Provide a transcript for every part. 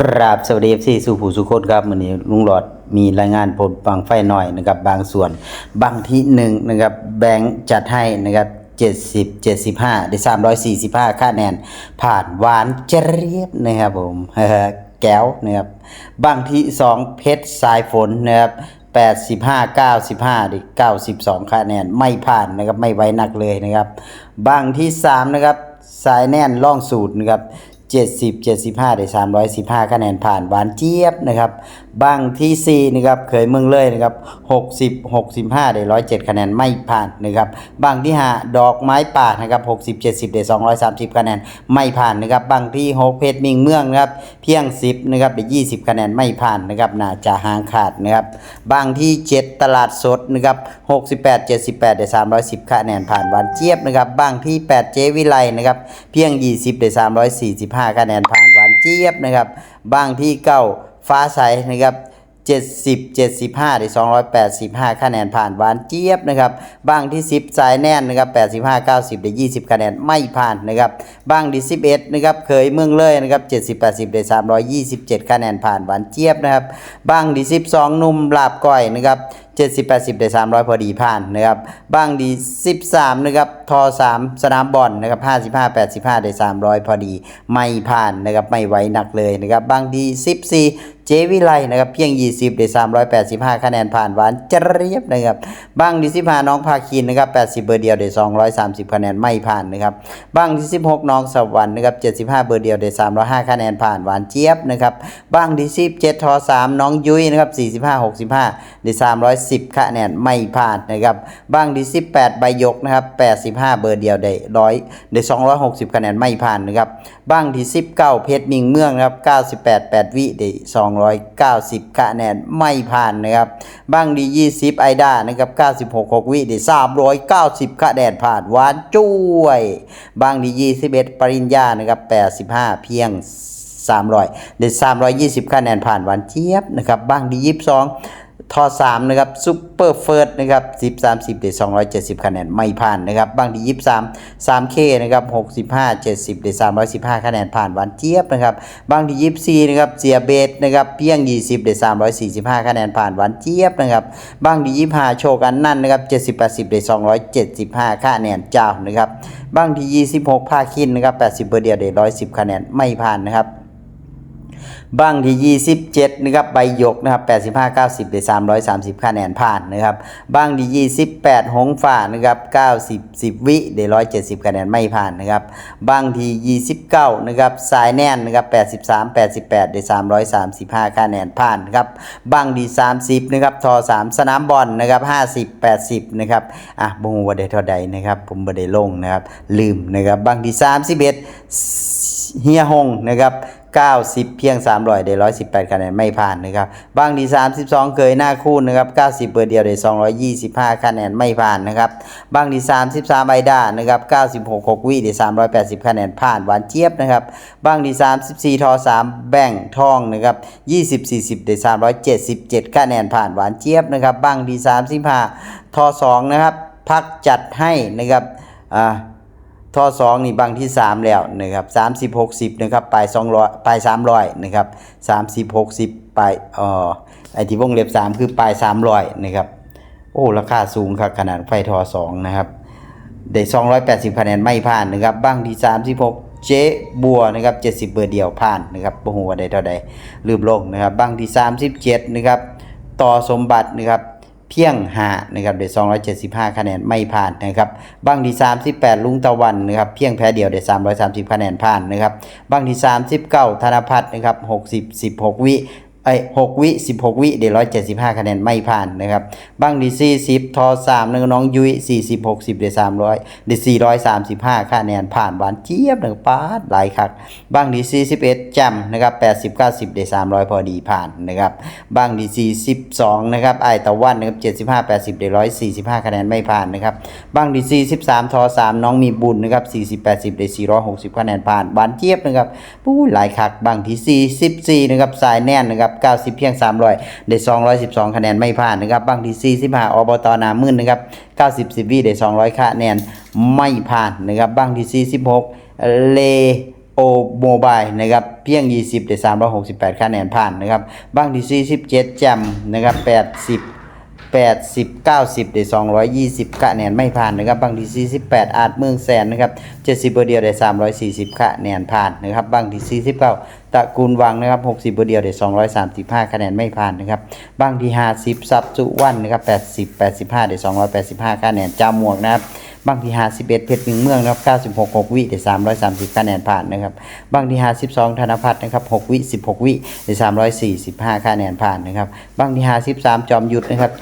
กราบสวัสดีที่สู่ผู้สุคนครับวันนี้ลุงหลอดมีรายงานผลบางไฟหน่อยนะครับบางส่วนบางที่หนึ่งนะครับแบงค์จัดให้นะครับ70 75 ได้ 345 ค่าแนน ผ่านหวานเจรียบนะครับผมแก้วนะครับบางที่สองเพชรสายฝนนะครับ85 95ดิ92 คะแนนไม่ผ่านนะครับไม่ไว้หนักเลยนะครับบางที่ 3 นะครับสายแน่นล่องสูตรนะครับ 70 75 ได้ 315 คะแนนผ่านหวานเจี๊ยบนะครับ บางที่ 4 นะครับเคยเมืองเลยนะครับ60 65 ได้ 107 คะแนนไม่ผ่านนะครับบางที่ 5 ดอกไม้ป่านะครับ60 70 ได้ 230 คะแนนไม่ผ่านนะครับบางที่ 6 เพชรมิงเมืองนะครับเพียง 10นะครับได้ 20 คะแนนไม่ผ่านนะครับน่าจะห่างขาดนะครับบางที่ 7 ตลาดสดนะครับ68 78 ได้ 310 คะแนนผ่านหวานเจี๊ยบนะครับบางที่ 8 เจวิไลนะครับเพียง 20 ได้ 345 คะแนนผ่านหวานเจี๊ยบนะครับบางที่ 9 ฟ้าใสนะครับ70 75ได้285 คะแนนผ่านหวานเจี๊ยบนะครับบางที่ 10 สายแน่นนะครับ85 90ได้20 คะแนนไม่ผ่านนะครับบางที่11นะครับเคยเมืองเลยนะครับ70 80ได้327 คะแนนผ่านหวานเจี๊ยบนะครับบางที่12 นุ่มลาบก้อยนะครับ70 80ได้300 พอดีผ่านนะครับบางดี 13นะครับทอ3สนามบอลนะครับ55 85ได้300 พอดีไม่ผ่านนะครับไม่ไหวหนักเลยนะครับบางดี 14 เจวิไลนะครับเพียง 20 ได้ 385 คะแนนผ่านหวานเจรียบนะครับบางดี15น้องภาคินนะครับ 80 เบอร์เดียวได้ 230 คะแนนไม่ผ่านนะครับบางที่ 16 น้องสวรรค์นะครับ75 เบอร์เดียวได้ 305 คะแนนผ่านหวานเจี๊ยบนะครับบางที่17ทอ3น้องยุ้ยนะครับ45 65 ได้ 310 คะแนนไม่ผ่านนะครับบางที่18ใบยกนะครับ85 เบอร์เดียวได้100ได้260 คะแนนไม่ผ่านนะครับบางที่19เพชรมิงเมืองนะครับ98 8วิได้290 คะแนนไม่ผ่านนะครับบางดี 20 ไอด้านะครับ 96 6 วิได้390 คะแนนผ่านหวานจ้วยบางดี 21 ปริญญานะครับ 85 เพียง 300ได้320 คะแนนผ่านหวานเจี๊ยบนะครับบางดี 22 ทอ3นะครับซุปเปอร์เฟิร์สนะครับ10 30ได้270 คะแนนไม่ผ่านนะครับบางที่23 3K นะครับ65 70ได้315 คะแนนผ่านหวานเจี๊ยบนะครับบางที่24นะครับเสียเบสนะครับเพียง 20ได้345 คะแนนผ่านหวานเจี๊ยบนะครับบางที่25โชกันนั่นนะครับ70 80ได้275 คะแนนเจ้านะครับบางที่26ภาคินนะครับ80เบอร์เดียวได้110 คะแนนไม่ผ่านนะครับ บางที่ 27 นะครับใบหยกนะครับ 85 90 ได้ 330คะแนนผ่านนะครับบางที่ 28 หงฝ่านะครับ90 10 วิได้ 170คะแนนไม่ผ่านนะครับบางที่ 29 นะครับสายแน่นนะครับ83 88 ได้ 335คะแนนผ่านครับบางที่ 30 นะครับทอ 3 สนามบอลนะครับ50 80 นะครับอะบ่ฮู้ว่าได้เท่าใดนะครับผมบ่ได้ลงนะครับลืมนะครับบางที่ 31 เฮียหงนะครับ 90 เพียง 300 ได้ 118 คะแนนไม่ผ่านนะครับ บางที่32 เคยหน้าคู่นะครับ 90 เบอร์เดียวได้ 225 คะแนนไม่ผ่านนะครับ บางที่33ไอด้านะครับ 96 6วิได้ 380 คะแนนผ่านหวานเจี๊ยบนะครับ บางที่34 ทอ 3 แบ่งทองนะครับ20 40 ได้ 377 คะแนนผ่านหวานเจี๊ยบนะครับ บางที่35 ทอ 2 นะครับ พักจัดให้นะครับ อ่า ท่อสองนี่บางที่ 3 แล้วนะครับ30 60นะครับปลาย200ปลาย300นะครับ30 60ปลายเอ่อไอที่วงเล็บ3คือปลาย300นะครับโอ้ราคาสูงครับขนาดไฟทอ2นะครับได้280คะแนนไม่ผ่านนะครับบางที่36เจ๊บัวนะครับ70เบอร์เดียวผ่านนะครับบ่ฮู้ว่าได้เท่าใดลืมลงนะครับบางที่37นะครับต่อสมบัตินะครับ เพียงหานะครับได้275 คะแนนไม่ผ่านนะครับบางที่ 38 ลุงตะวันนะครับเพียงแพ้เดียวได้330 คะแนนผ่านนะครับบางที่ 39 ธนพัฒน์นะครับ60 16 วิ ไอ้หกวิสิบหกวิเดี๋ยวร้อยเจ็ดสิบห้าคะแนนไม่ผ่านนะครับบังดีสี่สิบทอสามนึงน้องยุ้ยสี่สิบหกสิบเดี๋ยวสามร้อยเดี๋ยวสี่ร้อยสามสิบห้าคะแนนผ่านหวานเจี๊ยบหนึ่งป้าดหลายคักบังดีสี่สิบเอ็ดจำนะครับแปดสิบเก้าสิบเดี๋ยวสามร้อยพอดีผ่านนะครับบังดีสี่สิบสองนะครับไอ้ตะวันนะครับเจ็ดสิบห้าแปดสิบเดี๋ยวร้อยสี่สิบห้าคะแนนไม่ผ่านนะครับบังดีสี่สิบสามทอสามน้องมีบุญนะครับสี่สิบแปดสิบเดี๋ยวสี่ร้อยหกสิบคะแนนผ่านหวานเจี๊ยบนะครับผู้หลายคักบังที่สี่สิบสี่นะครับสายแน่นนะครับ90 เพียง 300 ได้ 212 คะแนนไม่ผ่านนะครับบางที่45อบตนามื่นนะครับ90 10วิได้ 200 คะแนนไม่ผ่านนะครับบางที่46เลโอโมบายนะครับเพียง 20ได้368 คะแนนผ่านนะครับบางที่47แจมนะครับ80 80 90ได้220 คะแนนไม่ผ่านนะครับ บางที่ 48 อาจเมืองแสนนะครับ 70เบอร์เดียวได้ 340 คะแนนผ่านนะครับ บางที่ 49 ตระกูลวังนะครับ 60เบอร์เดียวได้ 235 คะแนนไม่ผ่านนะครับ บางที่ 50 ซับสุวรรณนะครับ 80 85 ได้ 285 คะแนนจามวกนะครับ บางที่51เพชรหนึ่งเมืองนะครับ96 6วิได้330คะแนนผ่านนะครับบางที่52ธนพัฒน์นะครับ6วิ16วิได้345คะแนนผ่านนะครับบางที่53จอมยุทธนะครับ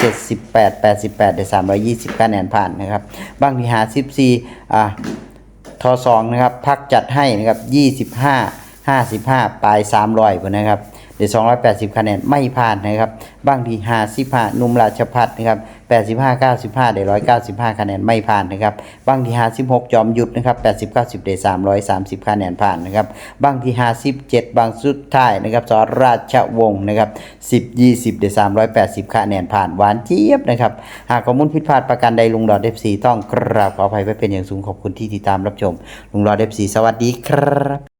78 88ได้320คะแนนผ่านนะครับบางที่54อ่าทสองนะครับพักจัดให้นะครับ25 55ปลาย300พุ่นนะครับเดี๋ยว280คะแนนไม่ผ่านนะครับบางที55นุ่มราชพัฒนะครับ 85 95เดี๋ยว195 คะแนนไม่ผ่านนะครับบางที่56 จอมยุทธนะครับ 80 90เดี๋ยว330 คะแนนผ่านนะครับบางที่ 57 บางสุดท้ายนะครับสราชวงศ์นะครับ10 20เดี๋ยว380 คะแนนผ่านหวานเจี๊ยบนะครับหากข้อมูลผิดพลาดประการใดลุงหลอดเอฟซีต้องกราบขออภัยไว้เป็นอย่างสูงขอบคุณที่ติดตามรับชม ลุงหลอดเอฟซีสวัสดีครับ